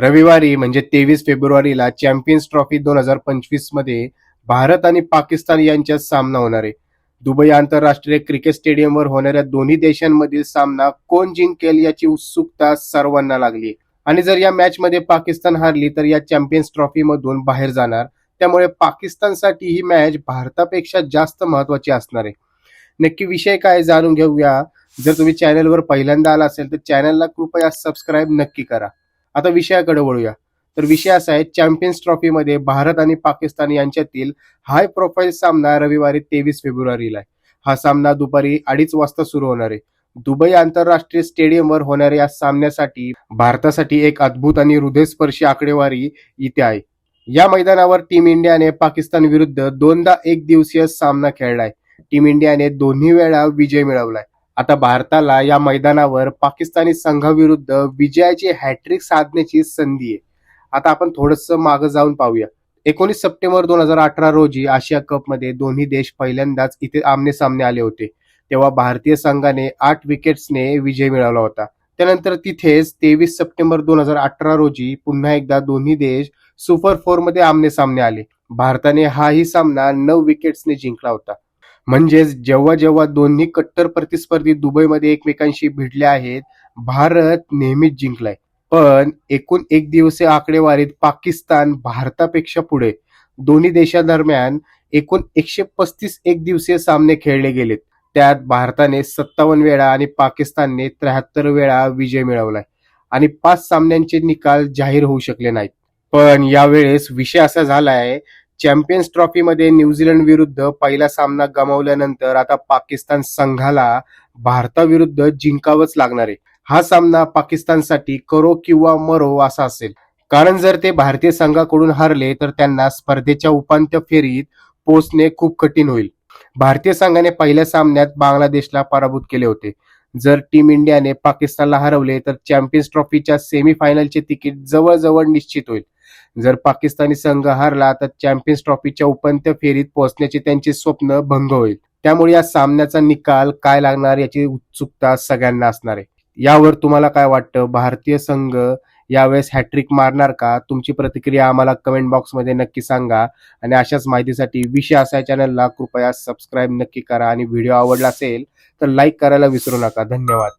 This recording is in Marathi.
रविवारी म्हणजे तेवीस फेब्रुवारीला चॅम्पियन्स ट्रॉफी दोन हजार पंचवीसमध्ये भारत आणि पाकिस्तान यांच्यात सामना होणार आहे. दुबई आंतरराष्ट्रीय क्रिकेट स्टेडियमवर होणाऱ्या दोन्ही देशांमधील सामना कोण जिंकेल याची उत्सुकता सर्वांना लागली आणि जर या मॅच मध्ये पाकिस्तान हारली तर या चॅम्पियन्स ट्रॉफी मधून बाहेर जाणार. त्यामुळे पाकिस्तानसाठी ही मॅच भारतापेक्षा जास्त महत्वाची असणार आहे. नक्की विषय काय जाणून घेऊया. जर तुम्ही चॅनलवर पहिल्यांदा आला असेल तर चॅनलला कृपया सबस्क्राईब नक्की करा. आता विषयाकडे वळूया. तर विषय असा आहे चॅम्पियन्स ट्रॉफीमध्ये भारत आणि पाकिस्तान यांच्यातील हाय प्रोफाईल सामना रविवारी तेवीस फेब्रुवारीला आहे. हा सामना दुपारी अडीच वाजता सुरू होणार आहे. दुबई आंतरराष्ट्रीय स्टेडियमवर होणाऱ्या या सामन्यासाठी भारतासाठी एक अद्भुत आणि हृदयस्पर्शी आकडेवारी इथे आहे. या मैदानावर टीम इंडियाने पाकिस्तान विरुद्ध दोनदा एक दिवसीय सामना खेळलाय. टीम इंडियाने दोन्ही वेळा विजय मिळवलाय. आता भारताला या मैदानावर पाकिस्तानी संघाविरुद्ध विजयाची हॅट्रिक साधण्याची संधी आहे. आता आपण थोडस मागे जाऊन पाहूया. एकोणीस सप्टेंबर दोन हजार अठरा रोजी आशिया कपमध्ये दोन्ही देश पहिल्यांदाच इथे आमने सामने आले होते. तेव्हा भारतीय संघाने आठ विकेट्सने विजय मिळवला होता. त्यानंतर तिथेच तेवीस सप्टेंबर दोन हजार अठरा रोजी पुन्हा एकदा दोन्ही देश सुपर फोरमध्ये आमने सामने आले. भारताने हाही सामना नऊ विकेट्सने जिंकला होता. म्हणजेच जेव्हा जेव्हा दोन्ही कट्टर प्रतिस्पर्धी दुबईमध्ये एकमेकांशी भिडले आहेत भारत नेहमीच जिंकलाय. पण एकूण एक दिवसीय आकडेवारीत पाकिस्तान भारतापेक्षा पुढे. दोन्ही देशादरम्यान एकूण एकशे पस्तीस एक दिवसीय सामने खेळले गेलेत. त्यात भारताने सत्तावन्न वेळा आणि पाकिस्तानने त्र्याहत्तर वेळा विजय मिळवलाय. आणि पाच सामन्यांचे निकाल जाहीर होऊ शकले नाहीत. पण यावेळेस विषय असा झालाय चॅम्पियन्स ट्रॉफीमध्ये न्यूझीलंड विरुद्ध पहिला सामना गमावल्यानंतर आता पाकिस्तान संघाला भारताविरुद्ध जिंकावंच लागणार आहे. हा सामना पाकिस्तानसाठी करो किंवा मरो असा असेल. कारण जर ते भारतीय संघाकडून हरले तर त्यांना स्पर्धेच्या उपांत्य फेरीत पोहोचणे खूप कठीण होईल. भारतीय संघाने पहिल्या सामन्यात बांगलादेशला पराभूत केले होते. जर टीम इंडियाने पाकिस्तानला हरवले तर चॅम्पियन्स ट्रॉफीच्या सेमीफायनलचे तिकीट जवळजवळ निश्चित होईल. जर पाकिस्तानी संघ हारला तर चॅम्पियन्स ट्रॉफीच्या उपांत्य फेरीत पोहोचण्याचे त्यांचे स्वप्न भंग होईल. त्यामुळे या सामन्याचा निकाल काय लागणार याची उत्सुकता सगळ्यांना असणार आहे. यावर तुम्हाला काय वाटतं? भारतीय संघ यावेळेस हॅट्रिक मारणार का? तुमची प्रतिक्रिया आम्हाला कमेंट बॉक्समध्ये नक्की सांगा. आणि अशाच माहितीसाठी विषय असा या चॅनलला कृपया सबस्क्राईब नक्की करा. आणि व्हिडिओ आवडला असेल तर लाईक करायला विसरू नका. धन्यवाद.